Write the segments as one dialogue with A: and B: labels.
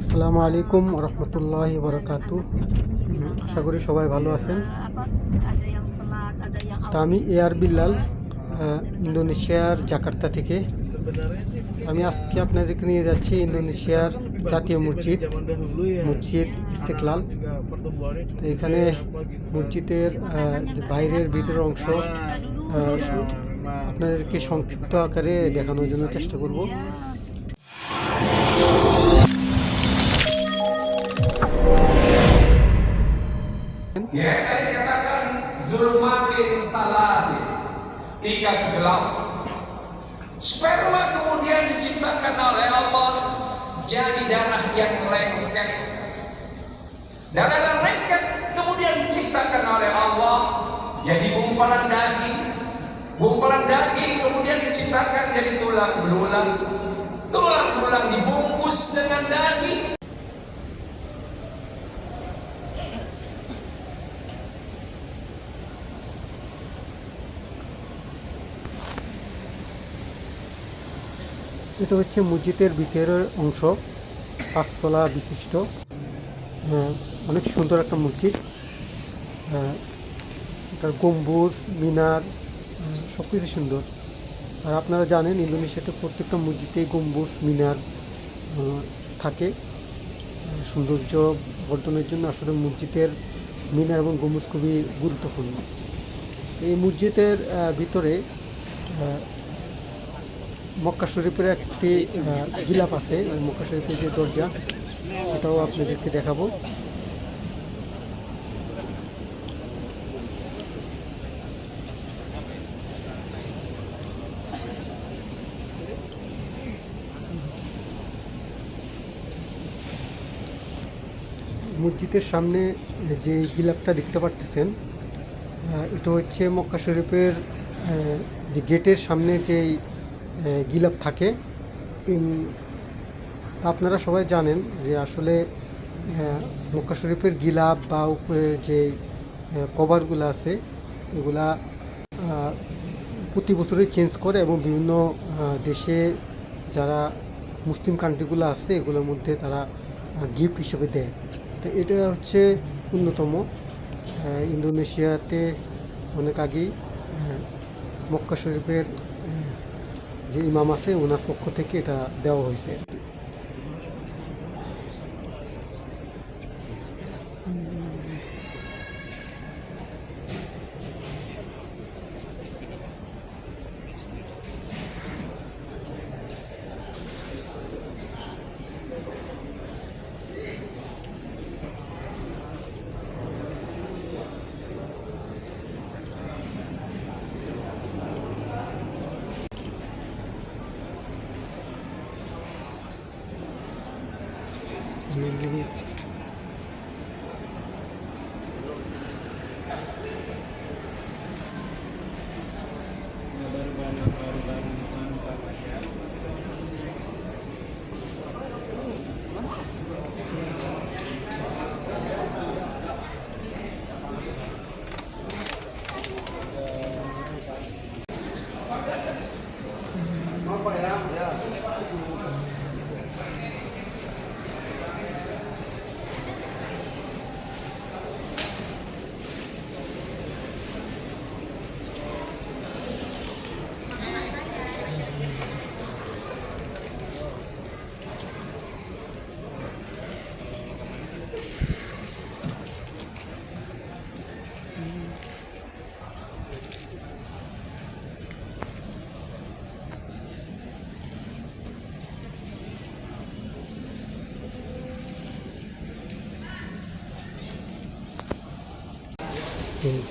A: আসসালামু আলাইকুম রহমতুল্লাহ বরকাতু। আশা করি সবাই ভালো আছেন। তা আমি এয়ার বিল্লাল ইন্দোনেশিয়ার জাকার্তা থেকে। আমি আজকে আপনাদেরকে নিয়ে যাচ্ছি ইন্দোনেশিয়ার জাতীয় মসজিদ মসজিদ ইস্তেকলাল। তো এখানে মসজিদের বাইরের ভিতরের অংশ আপনাদেরকে সংক্ষিপ্ত আকারে দেখানোর জন্য চেষ্টা করব।
B: Ya, tadi dikatakan zulmatin salasi tiga gelap. Sperma kemudian diciptakan oleh Allah jadi darah yang lengket. Darah yang lengket kemudian diciptakan oleh Allah jadi gumpalan daging. Gumpalan daging kemudian diciptakan jadi tulang belulang. Tulang belulang dibungkus dengan daging.
A: এটা হচ্ছে মসজিদের ভিতরের অংশ। পাঁচতলা বিশিষ্ট। হ্যাঁ, অনেক সুন্দর একটা মসজিদ। হ্যাঁ, এটার গম্বুজ মিনার সব কিছু সুন্দর। আর আপনারা জানেন ইন্দোনেশিয়াতে প্রত্যেকটা মসজিদে গম্বুজ মিনার থাকে। সৌন্দর্য বর্ধনের জন্য আসলে মসজিদের মিনার এবং গম্বুজ খুবই গুরুত্বপূর্ণ। এই মসজিদের ভিতরে মক্কা শরীফের একটি গিলাপ আছে ওই মক্কা শরীফের যে দরজা সেটাও আপনাদেরকে দেখাবো। মসজিদের সামনে যে গিলাপটা দেখতে পারতেছেন এটা হচ্ছে মক্কা শরীফের যে গেটের সামনে যে আহ, গিলাপ থাকে। আপনারা সবাই জানেন যে আসলে মক্কা শরীফের গিলাপ বা উপরের যে কভারগুলো আছে, এগুলা প্রতি বছরই চেঞ্জ করে এবং বিভিন্ন দেশে যারা মুসলিম কান্ট্রিগুলো আছে, এগুলোর মধ্যে তারা গিফট হিসেবে দেয়। তো এটা হচ্ছে অন্যতম। ইন্দোনেশিয়াতে অনেক আগেই মক্কা শরীফের যে ইমাম আছে ওনার পক্ষ থেকে এটা দেওয়া হয়েছে। আর Thank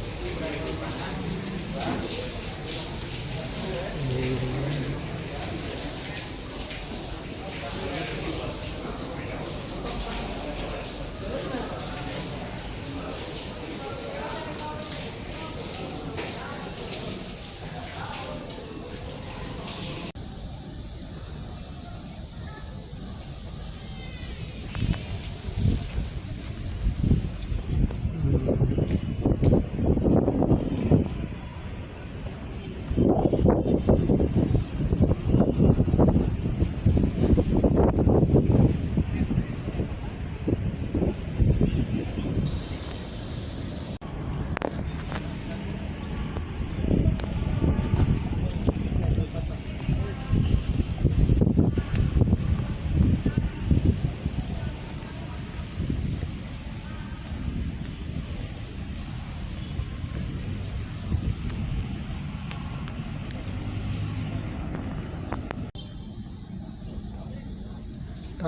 A: you.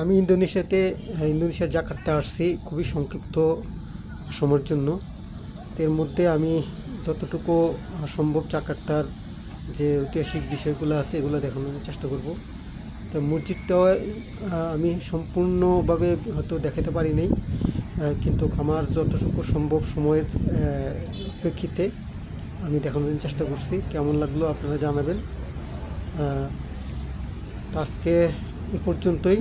A: আমি ইন্দোনেশিয়াতে ইন্দোনেশিয়ার জাকার্তে আসছি খুবই সংক্ষিপ্ত সময়ের জন্য। এর মধ্যে আমি যতটুকু সম্ভব জাকার্তার যে ঐতিহাসিক বিষয়গুলো আছে এগুলো দেখানোর চেষ্টা করব। তো মসজিদটা আমি সম্পূর্ণভাবে হয়তো দেখাতে পারি নাই কিন্তু আমার যতটুকু সম্ভব সময়ের প্রেক্ষিতে আমি দেখানোর চেষ্টা করছি। কেমন লাগল আপনারা জানাবেন। আজকে এ পর্যন্তই।